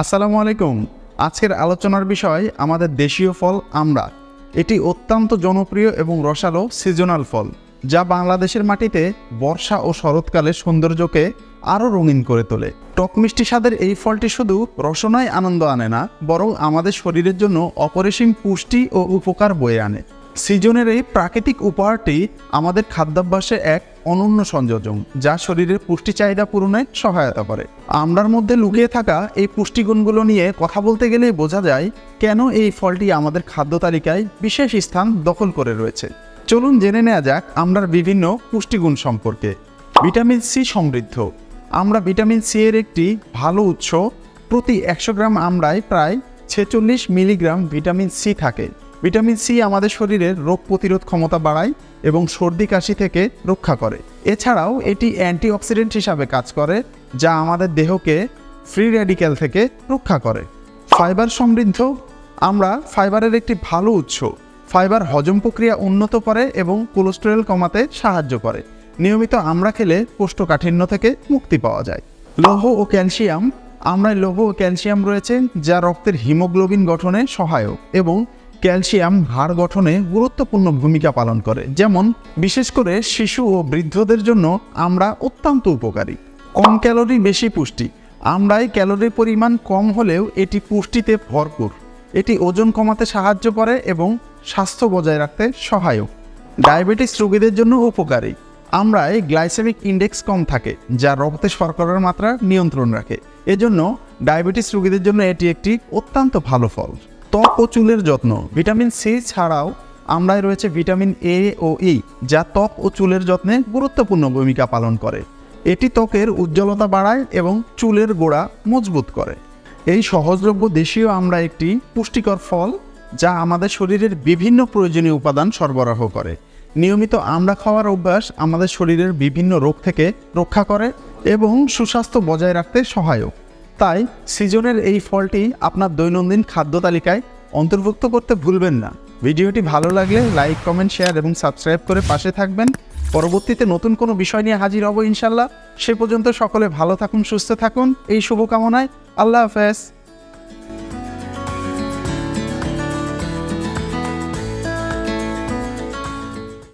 আসসালামু আলাইকুম। আজকের আলোচনার বিষয় আমাদের দেশীয় ফল আমরা। এটি অত্যন্ত জনপ্রিয় এবং রসালো সিজনাল ফল, যা বাংলাদেশের মাটিতে বর্ষা ও শরৎকালে সৌন্দর্যকে আরও রঙিন করে তোলে। টক মিষ্টি স্বাদের এই ফলটি শুধু রসনায় আনন্দ আনে না, বরং আমাদের শরীরের জন্য অপরিসীম পুষ্টি ও উপকার বয়ে আনে। সিজনের এই প্রাকৃতিক উপহারটি আমাদের খাদ্যাভ্যাসে এক অনন্য সংযোজন, যা শরীরের পুষ্টি চাহিদা পূরণে সহায়তা করে। আমরার মধ্যে লুকিয়ে থাকা এই পুষ্টিগুণগুলো নিয়ে কথা বলতে গেলেই বোঝা যায় কেন এই ফলটি আমাদের খাদ্য তালিকায় বিশেষ স্থান দখল করে রয়েছে। চলুন জেনে নেওয়া যাক আমরার বিভিন্ন পুষ্টিগুণ সম্পর্কে। ভিটামিন সি সমৃদ্ধ। আমরা ভিটামিন সি এর একটি ভালো উৎস। প্রতি একশো গ্রাম আমরায় প্রায় ছেচল্লিশ মিলিগ্রাম ভিটামিন সি থাকে। ভিটামিন সি আমাদের শরীরের রোগ প্রতিরোধ ক্ষমতা বাড়ায় এবং সর্দি কাশি থেকে রক্ষা করে। এছাড়াও এটি অ্যান্টিঅক্সিডেন্ট হিসাবে কাজ করে, যা আমাদের দেহকে ফ্রি রেডিক্যাল থেকে রক্ষা করে। ফাইবার সমৃদ্ধ, আমরা ফাইবারের একটি ভালো উৎস। ফাইবার হজম প্রক্রিয়া উন্নত করে এবং কোলেস্টেরল কমাতে সাহায্য করে। নিয়মিত আমরা খেলে কোষ্ঠকাঠিন্য থেকে মুক্তি পাওয়া যায়। লৌহ ও ক্যালসিয়াম আমরা লৌহ ও ক্যালসিয়াম রয়েছে, যা রক্তের হিমোগ্লোবিন গঠনে সহায়ক এবং ক্যালসিয়াম হাড় গঠনে গুরুত্বপূর্ণ ভূমিকা পালন করে। যেমন, বিশেষ করে শিশু ও বৃদ্ধদের জন্য আমরা অত্যন্ত উপকারী। কম ক্যালোরি বেশি পুষ্টি। আমরাই ক্যালোরির পরিমাণ কম হলেও এটি পুষ্টিতে ভরপুর। এটি ওজন কমাতে সাহায্য করে এবং স্বাস্থ্য বজায় রাখতে সহায়ক। ডায়াবেটিস রোগীদের জন্য উপকারী। আমরাই গ্লাইসেমিক ইন্ডেক্স কম থাকে, যা রক্তে শর্করার মাত্রা নিয়ন্ত্রণ রাখে। এজন্য ডায়াবেটিস রোগীদের জন্য এটি একটি অত্যন্ত ভালো ফল। ত্বক ও চুলের যত্ন। ভিটামিন সি ছাড়াও আমরাই রয়েছে ভিটামিন এ ও ই যা ত্বক ও চুলের যত্নে গুরুত্বপূর্ণ ভূমিকা পালন করে। এটি ত্বকের উজ্জ্বলতা বাড়ায় এবং চুলের গোড়া মজবুত করে। এই সহজলভ্য দেশীয় আমরা একটি পুষ্টিকর ফল, যা আমাদের শরীরের বিভিন্ন প্রয়োজনীয় উপাদান সরবরাহ করে। নিয়মিত আমরা খাওয়ার অভ্যাস আমাদের শরীরের বিভিন্ন রোগ থেকে রক্ষা করে এবং সুস্বাস্থ্য বজায় রাখতে সহায়ক। তাই সিজনের এই ফলটি আপনার দৈনন্দিন খাদ্য তালিকায় অন্তর্ভুক্ত করতে ভুলবেন না। ভিডিওটি ভালো লাগলে লাইক কমেন্ট শেয়ার এবং সাবস্ক্রাইব করে পাশে থাকবেন। পরবর্তীতে নতুন কোনো বিষয় নিয়ে হাজির হব ইনশাল্লাহ। সে পর্যন্ত সকলে ভালো থাকুন, সুস্থ থাকুন। এই শুভকামনায় আল্লাহ হাফেজ।